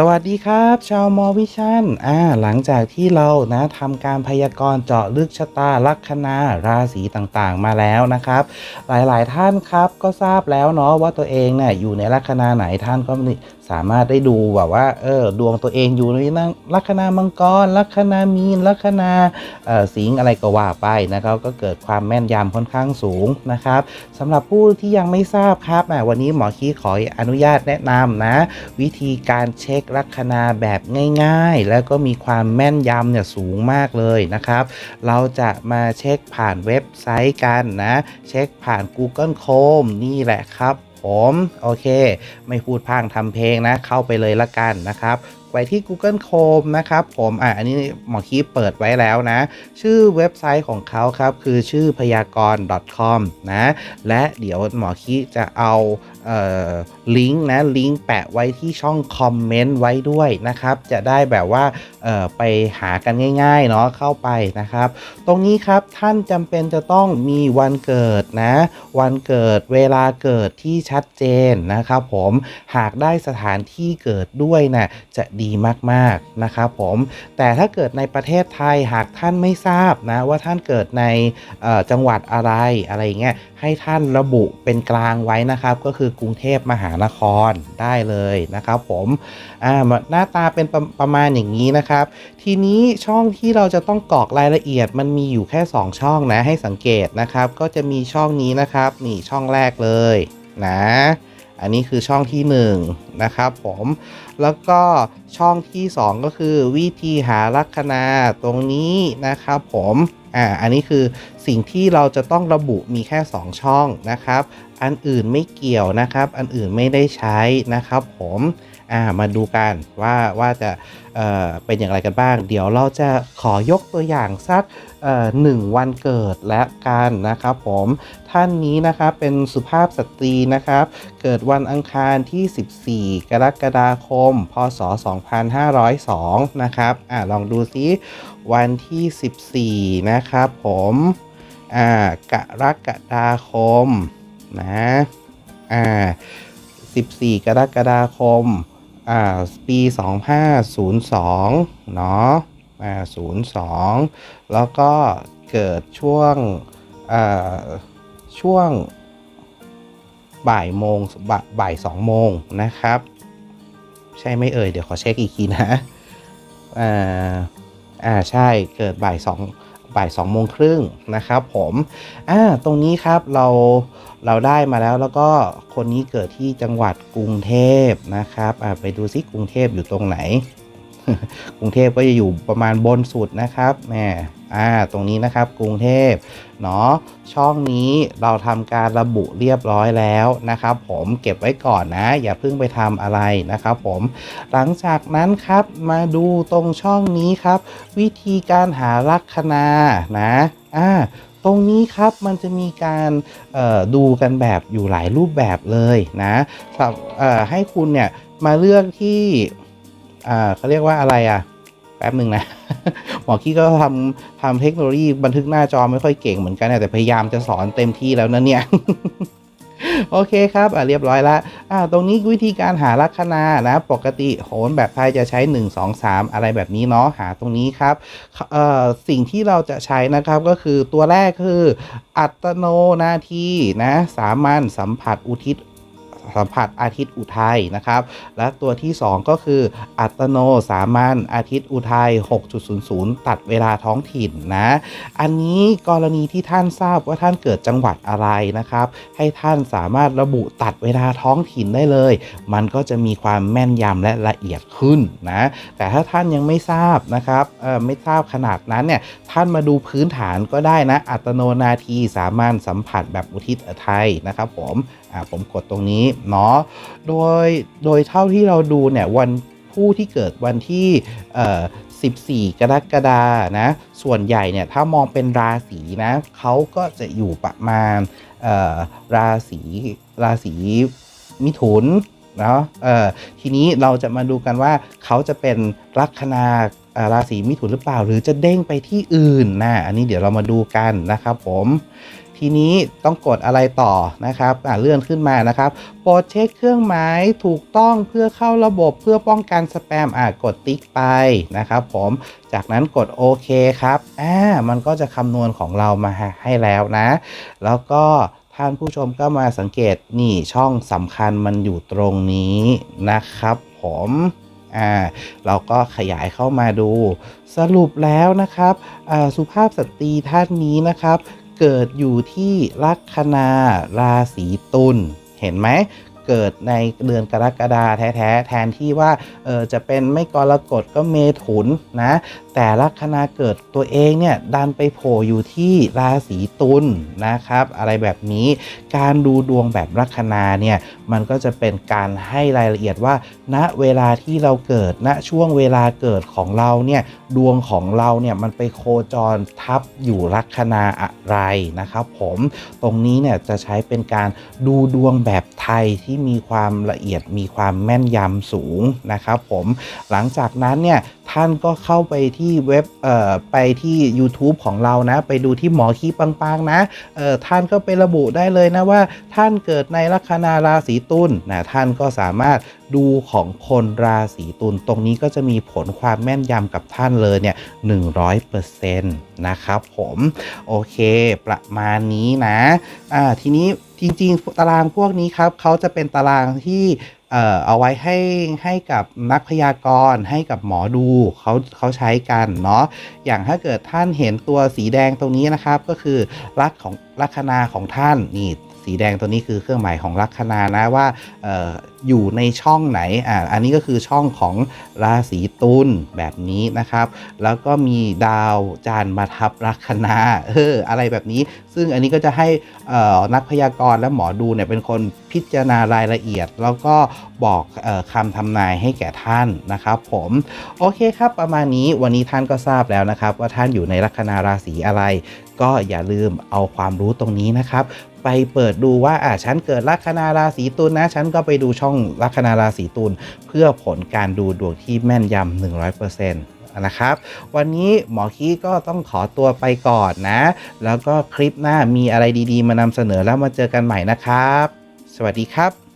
สวัสดีครับ ชาวมอวิชั่นอ่าหลังจากที่เรานะทำการพยากรณ์เจาะลึกชะตาลัคนาราศีต่างๆ มาแล้วนะครับ หลายๆท่านครับก็ทราบแล้วเนาะว่าตัวเองเนี่ยอยู่ในลัคนาไหนท่านก็ สามารถได้ดูแบบว่าเออดวงตัวเองอยู่ในนั่งลัคนามังกร ลัคนามีน ลัคนาเอ่อสิงอะไรก็ว่าไปนะครับก็เกิดความแม่นยำค่อนข้างสูงนะครับสำหรับผู้ที่ยังไม่ทราบครับอะวันนี้หมอคีขออนุญาตแนะนำนะ วิธีการเช็คลัคนาแบบง่าย ๆ แล้วก็มีความแม่นยำเนี่ยสูงมากเลยนะครับ เราจะมาเช็คผ่านเว็บไซต์กันนะ เช็คผ่าน Google Chrome นี่แหละครับ ผมโอเค ไม่พูดพางทำเพลงนะ เข้าไปเลยละกันนะครับไปที่ Google Chrome นะครับผมอะอันนี้หมอคีเปิดไว้แล้วนะ ชื่อเว็บไซต์ของเขาครับ คือชื่อพยากรณ์ .com นะ และเดี๋ยวหมอคีจะเอาลิงก์นะลิงก์แปะไว้ที่ช่องคอมเมนต์ไว้ด้วยนะครับ จะได้แบบว่าไปหากันง่ายๆเนาะเข้าไปนะครับ ตรงนี้ครับท่านจำเป็นจะต้องมีวันเกิดนะ วันเกิดเวลาเกิดที่ชัดเจนนะครับผมหากได้สถานที่เกิดด้วยนะ่ะจะดีมากๆนะครับผมแต่ถ้าเกิดในประเทศไทยหากท่านไม่ทราบนะว่าท่านเกิดในจังหวัดอะไรอะไรเงี้ยให้ท่านระบุเป็นกลางไว้นะครับก็คือกรุงเทพมหานครได้เลยนะครับผมอ่าหน้าตาเป็นประประมาณอย่างนี้นะครับ ทีนี้ช่องที่เราจะต้องกรอกรายละเอียดมันมีอยู่แค่ 2 ช่องนะให้สังเกตนะครับ ก็จะมีช่องนี้นะครับนี่ช่องแรกเลยนะ อันนี้คือช่องที่ 1 นะครับผม แล้วก็ช่องที่ 2 ก็คือวิธีหาลัคนาตรงนี้นะครับผมอ่าอันนี้คือสิ่งที่เราจะต้องระบุมีแค่ 2 ช่องนะครับ อันอื่นไม่เกี่ยวนะครับ อันอื่นไม่ได้ใช้นะครับผม อ่ามาดูกันว่าว่าจะเอ่อเป็นอย่างไรกันบ้าง เดี๋ยวเราจะขอยกตัวอย่างสักหนึ่งวันเกิดและกันนะครับผมท่านนี้นะครับเป็นสุภาพสตรีนะครับ เกิดวันอังคารที่ 14 กรกฎาคม พศ 2502 นะครับอ่าลองดูซิวันที่ 14 นะครับผมอ่ากรกฎาคมนะอ่า14 กรกฎาคม อ่าปี 2502 เนาะอ่า02 แล้วก็เกิดช่วงอ่าช่วงบ่ายโมงบบ่ายสองโมงนะครับ ใช่ไหมเอ่ย เดี๋ยวขอเช็คอีกทีนะอ่าอ่าใช่เกิดบ่ายสอง บ่ายสองโมงครึ่งนะครับผมอ่าตรงนี้ครับเราเราได้มาแล้วแล้วก็คนนี้เกิดที่จังหวัดกรุงเทพนะครับอ่าไปดูซิกรุงเทพอยู่ตรงไหน กรุงเทพก็จะอยู่ประมาณบนสุดนะครับแหมอ่าตรงนี้นะครับกรุงเทพเนาะช่องนี้เราทำการระบุเรียบร้อยแล้วนะครับ ผมเก็บไว้ก่อนนะ อย่าเพิ่งไปทำอะไรนะครับ ผมหลังจากนั้นครับมาดูตรงช่องนี้ครับ วิธีการหาลัคนานะอ่าตรงนี้ครับมันจะมีการดูกันแบบอยู่หลายรูปแบบเลยนะให้คุณเนี่ยมาเลือกที่ อ่าเขาเรียกว่าอะไรอะ แป๊บหนึ่งนะ หมอกี้ก็ทำทำเทคโนโลยีบันทึกหน้าจอไม่ค่อยเก่งเหมือนกันนะแต่พยายามจะสอนเต็มที่แล้วนะเนี่ยโอเคครับอะเรียบร้อยละอ่าตรงนี้วิธีการหาลัคนานะ ปกติโหนแบบไทยจะใช้ 1 2 3 อะไรแบบนี้เนาะ หาตรงนี้ครับเอ่อสิ่งที่เราจะใช้นะครับก็คือตัวแรกคือ อัตโนนาทีนะ สามัญสัมผัสอุทิศ สัมผัสอาทิตย์อุทัยนะครับ และตัวที่ 2 ก็คืออัตโนสามัญอาทิตย์อุทัย 6.00 ตัดเวลาท้องถิ่นนะ อันนี้กรณีที่ท่านทราบว่าท่านเกิดจังหวัดอะไรนะครับ ให้ท่านสามารถระบุตัดเวลาท้องถิ่นได้เลย มันก็จะมีความแม่นยำและละเอียดขึ้นนะ แต่ถ้าท่านยังไม่ทราบนะครับเออไม่ทราบขนาดนั้นเนี่ยท่านมาดูพื้นฐานก็ได้นะ อัตโนนาทีสามารถสัมผัสแบบอุทิศไทยนะครับผมอ่าผมกดตรงนี้เนาะโดยโดยเท่าที่เราดูเนี่ยวันผู้ที่เกิดวันที่14 กรกฎานะ ส่วนใหญ่เนี่ยถ้ามองเป็นราศีนะเขาก็จะอยู่ประมาณราศีราศีมิถุนเนาะทีนี้เราจะมาดูกันว่าเขาจะเป็นลัคนาราศีมิถุนหรือเปล่า หรือจะเด้งไปที่อื่นนะ อันนี้เดี๋ยวเรามาดูกันนะครับผม ทีนี้ต้องกดอะไรต่อนะครับอ่าเลื่อนขึ้นมานะครับโปรดเช็คเครื่องหมายถูกต้องเพื่อเข้าระบบเพื่อป้องกันสแปมอ่ากดติ๊กไปนะครับผมจากนั้นกดโอเคครับอ่ามันก็จะคำนวณของเรามาให้แล้วนะ แล้วก็ท่านผู้ชมก็มาสังเกตนี่ช่องสำคัญมันอยู่ตรงนี้นะครับผมอ่าเราก็ขยายเข้ามาดู สรุปแล้วนะครับอ่าสุภาพสตรีท่านนี้นะครับ เกิดอยู่ที่ลัคนาราศีตุลเห็นไหมเกิดในเดือนกรกฎาแท้ๆแทนที่ว่าเออจะเป็นไม่กรกฎก็เมถุนนะ แต่ลัคนาเกิดตัวเองเนี่ยดันไปโผล่อยู่ที่ราศีตุลนะครับ อะไรแบบนี้การดูดวงแบบลัคนาเนี่ยมันก็จะเป็นการให้รายละเอียดว่า ณเวลาที่เราเกิดณช่วงเวลาเกิดของเราเนี่ยดวงของเราเนี่ยมันไปโคจรทับอยู่ลัคนาอะไรนะครับ ผมตรงนี้เนี่ยจะใช้เป็นการดูดวงแบบไทยที่มีความละเอียดมีความแม่นยำสูงนะครับ ผมหลังจากนั้นเนี่ยท่านก็เข้าไปที่เว็บเอ่อไปที่ YouTube ของเรานะ ไปดูที่หมอขี้ปังๆนะเอ่อท่านก็ไประบุได้เลยนะว่า ท่านเกิดในลัคนาราศีตุลนะท่านก็สามารถดูของคนราศีตุลตรงนี้ก็จะมีผลความแม่นยำกับท่านเลยเนี่ย100%นะครับผมโอเค ประมาณนี้นะอ่าทีนี้จริง ๆ ตารางพวกนี้ครับเขาจะเป็นตารางที่ เอ่อเอาไว้ให้ให้กับนักพยากรณ์ให้กับหมอดูเขาเขาใช้กันเนาะอย่างถ้าเกิดท่านเห็นตัวสีแดงตรงนี้นะครับก็คือลักของลัคนาของท่านนี่สีแดงตัวนี้คือเครื่องหมายของลัคนานะว่าเอออยู่ในช่องไหนอ่าอันนี้ก็คือช่องของราศีตุลแบบนี้นะครับ แล้วก็มีดาวจานมาทับลัคนาเอออะไรแบบนี้ ซึ่งอันนี้ก็จะให้นักพยากรณ์และหมอดูเนี่ยเป็นคนพิจารณารายละเอียด แล้วก็บอกออคำทำนายให้แก่ท่านนะครับผมโอเคครับประมาณนี้วันนี้ท่านก็ทราบแล้วนะครับ ว่าท่านอยู่ในลัคนาราศีอะไร ก็อย่าลืมเอาความรู้ตรงนี้นะครับ ไปเปิดดูว่าอ่าฉันเกิดลัคนาราศีตุลนะฉันก็ไปดูช่องช่องลัคนาราศีตุลเพื่อผลการดูดวงที่แม่นยำ100%นะครับ วันนี้หมอคีก็ต้องขอตัวไปก่อนนะ แล้วก็คลิปหน้ามีอะไรดีๆ มานำเสนอแล้วมาเจอกันใหม่นะครับ สวัสดีครับ